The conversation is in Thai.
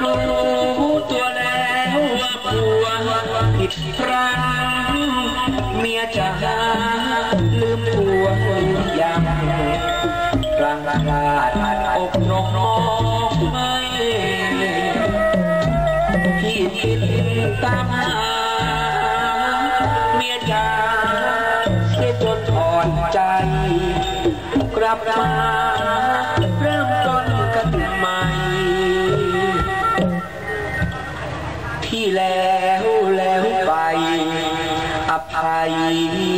รู้ตัวแล้วว่าผัวผิดพลาดเมียจะหาลืมผัวยังกลางลาดอกนกกไม่หิดตามหาเมียจ้าเสียจนอ่อนใจกลับมาเริ่ม Maraí